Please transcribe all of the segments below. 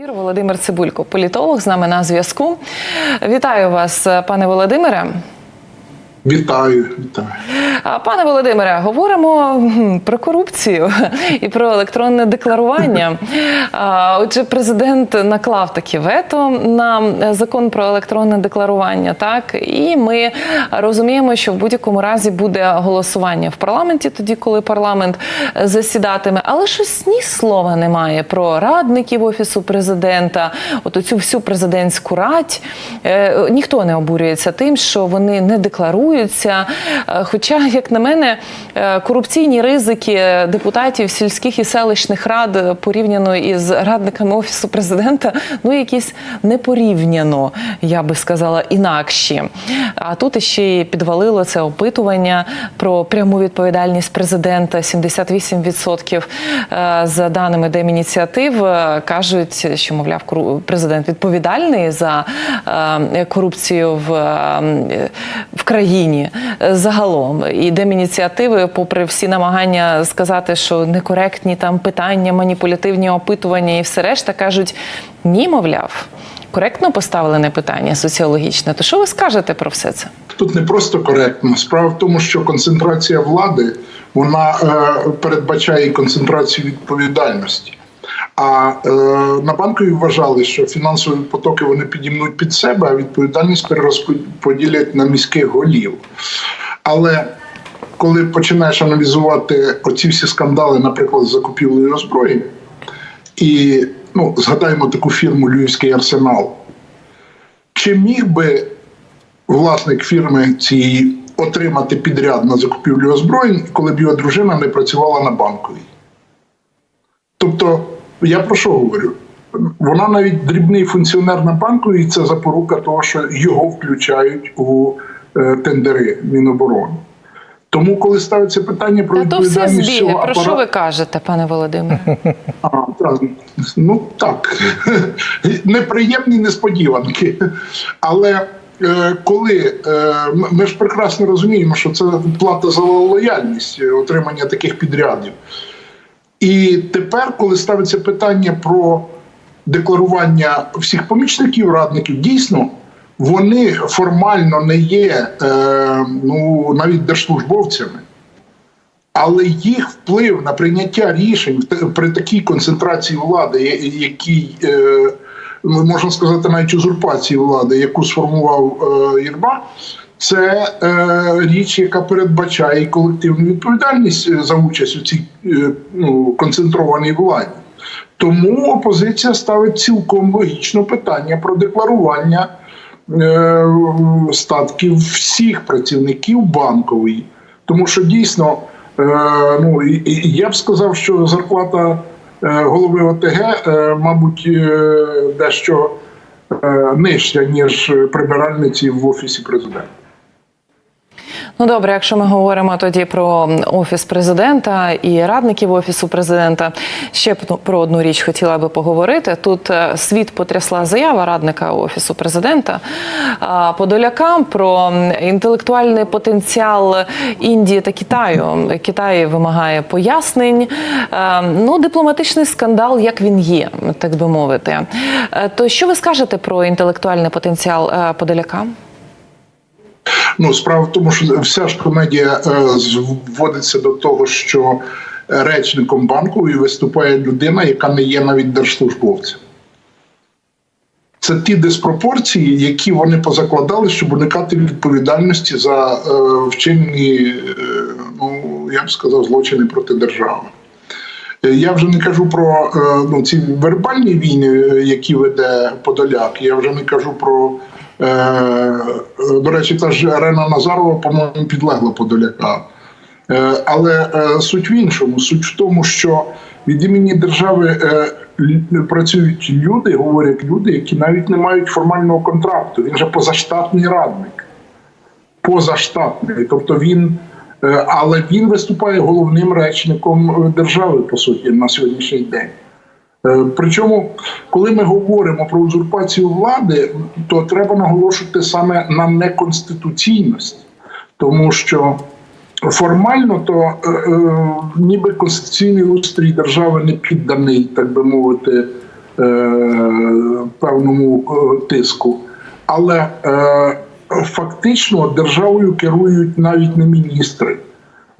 Ефіру Володимир Цибулько, політолог з нами на зв'язку. Вітаю вас, пане Володимире. Вітаю, вітаю. Пане Володимире, говоримо про корупцію і про електронне декларування. Отже, президент наклав таке вето на закон про електронне декларування. Так і ми розуміємо, що в будь-якому разі буде голосування в парламенті, тоді коли парламент засідатиме. Але щось ні слова немає про радників офісу президента. От оцю всю президентську радь. Е, Ніхто не обурюється тим, що вони не декларуються. Е, Хоча, як на мене, е, корупційні ризики депутатів сільських і селищних рад порівняно із радниками офісу президента, ну якісь непорівняно, я би сказала, інакші. А тут ще й підвалило це опитування про пряму відповідальність президента. 78% е, за даними Демініціатив кажуть, що мовляв президент відповідальний за корупцію в, в країні е, загалом. І Демініціативи, попри всі намагання сказати, що некоректні там питання, маніпулятивні опитування і все решта, кажуть ні, мовляв. Коректно поставлене питання соціологічне. То що ви скажете про все це? Тут не просто коректно. Справа в тому, що концентрація влади вона е, передбачає концентрацію відповідальності. А е, на банкові вважали, що фінансові потоки вони підімнуть під себе, а відповідальність перерозподілять на міських голів. Але коли починаєш аналізувати оці всі скандали, наприклад, з закупівлею озброєння, і ну, згадаємо таку фірму Львівський арсенал. Чи міг би власник фірми цієї отримати підряд на закупівлю озброєнь, коли б його дружина не працювала на банковій? Тобто, я про що говорю? Вона навіть дрібний функціонер на банковій, це запорука того, що його включають у е, тендери Міноборони. Тому, коли ставиться питання про Та то все відповідальність збіги. Про що ви кажете, пане Володимире? а, так, ну так, неприємні несподіванки. Але е, коли е, ми ж прекрасно розуміємо, що це плата за лояльність е, отримання таких підрядів. І тепер, коли ставиться питання про декларування всіх помічників радників, дійсно. Вони формально не є е, ну навіть держслужбовцями, але їх вплив на прийняття рішень при такій концентрації влади, які. е, можна сказати, навіть узурпації влади, яку сформував е, Єрма, це е, річ, яка передбачає колективну відповідальність е, за участь у цій е, ну, концентрованій владі. Тому опозиція ставить цілком логічно питання про декларування е, статків всіх працівників банкової. Тому що дійсно, е, ну я б сказав, що зарплата е, голови ОТГ, е, мабуть, е, дещо е, нижча, ніж прибиральниці в офісі президента. Ну добре, якщо ми говоримо тоді про офіс президента і радників офісу президента, ще про одну річ хотіла би поговорити. Тут е, світ потрясла заява радника офісу президента Подоляка про інтелектуальний потенціал Індії та Китаю. Китай вимагає пояснень. Е, Ну, дипломатичний скандал, як він є, так би мовити. Е, То що ви скажете про інтелектуальний потенціал Подоляка? Ну, справа в тому, що вся ж комедія е, зводиться до того, що речником банкової виступає людина, яка не є навіть держслужбовцем. Це ті диспропорції, які вони позакладали, щоб уникати відповідальності за е, вчинені, е, ну я б сказав, злочини проти держави. Е, Я вже не кажу про е, ну, ці вербальні війни, які веде Подоляк. Я вже не кажу про. Е, До речі, та ж Арена Назарова, по-моєму, підлегла Подоляка. Е, Але е, суть в іншому. Суть в тому, що від імені держави працюють люди, говорять люди, які навіть не мають формального контракту. Він же позаштатний радник. Позаштатний. Тобто він. Але він виступає головним речником держави, по суті, на сьогоднішній день. Е, Причому, коли ми говоримо про узурпацію влади, то треба наголошувати саме на неконституційності, тому що формально то е, е, ніби конституційний устрій держави не підданий, так би мовити, е, певному е, тиску. Але е, фактично державою керують навіть не міністри.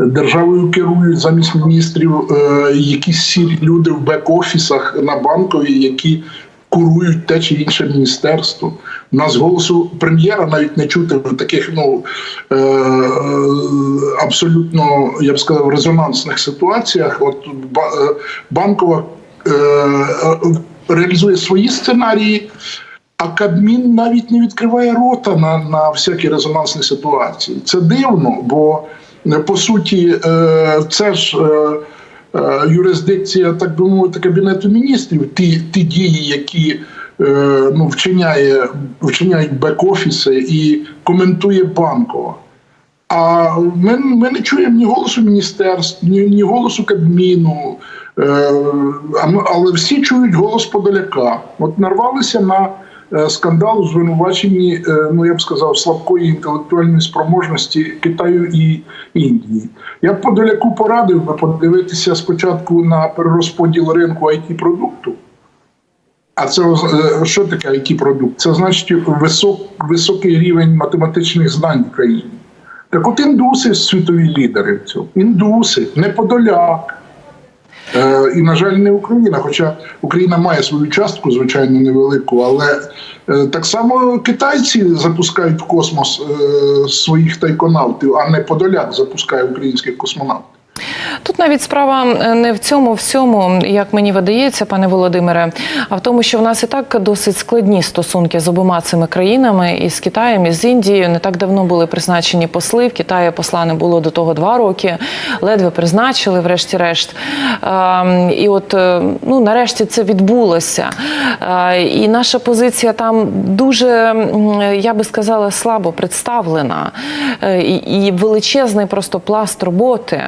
Державою керують замість міністрів е, якісь сірі люди в бек-офісах на банкові, які курують те чи інше міністерство. У нас голосу прем'єра навіть не чути в таких ну е, е, абсолютно, я б сказав, резонансних ситуаціях. От е, банкова е, е, реалізує свої сценарії. А Кабмін навіть не відкриває рота на, на всякі резонансні ситуації. Це дивно, бо по суті, е, це ж е, е, юрисдикція, так би мовити, кабінету міністрів. Ті, ті дії, які е, ну, вчиняє, вчиняють бек-офіси і коментує банкова. А ми, ми не чуємо ні голосу міністерств, ні, ні голосу Кабміну. Е, але всі чують голос Подоляка. От нарвалися на е, скандал у звинуваченні, е, ну я б сказав, слабкої інтелектуальної спроможності Китаю і Індії. Я б Подоляку порадив би подивитися спочатку на перерозподіл ринку it продукту. А це е, що таке it продукт? Це значить висок, високий рівень математичних знань в країні. Так от індуси світові лідери в цьому. Індуси, не Подоляк. Е, і, на жаль, не Україна. Хоча Україна має свою частку, звичайно, невелику, але е, так само китайці запускають в космос е, своїх тайконавтів, а не Подоляк запускає українських космонавтів. Тут навіть справа е, не в цьому всьому, як мені видається, пане Володимире, а в тому, що в нас і так досить складні стосунки з обома цими країнами, і з Китаєм, і з Індією. Не так давно були призначені посли. В Китаї посла не було до того два роки. Ледве призначили, врешті-решт. Ем, І от е, ну нарешті це відбулося. Е, І наша позиція там дуже, я би сказала, слабо представлена. І величезний просто пласт роботи.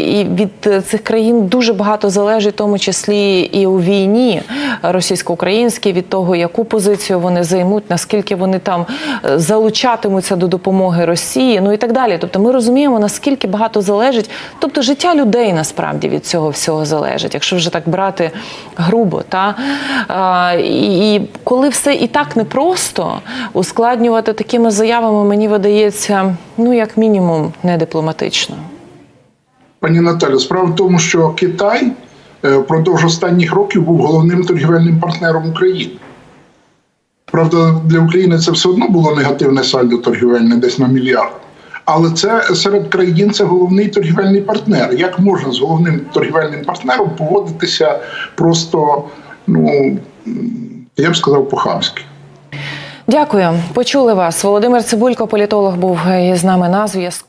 І від е, цих країн дуже багато залежить, в тому числі і у війні російсько-українській, від того, яку позицію вони займуть, наскільки вони там е, залучатимуться до допомоги Росії, ну і так далі. Тобто ми розуміємо, наскільки багато залежить, тобто життя людей насправді від цього всього залежить, якщо вже так брати грубо. Та? І і коли все і так непросто, ускладнювати такими заявами, мені видається, ну як мінімум, не дипломатично. Пані Наталі, справа в тому, що Китай е, впродовж останніх років був головним торгівельним партнером України. Правда, для України це все одно було негативне сальдо торгівельне, десь на мільярд. Але це серед країн це головний торгівельний партнер. Як можна з головним торгівельним партнером поводитися просто, ну я б сказав, по-хамськи? Дякую, почули вас. Володимир Цибулько, політолог, був із нами на зв'язку.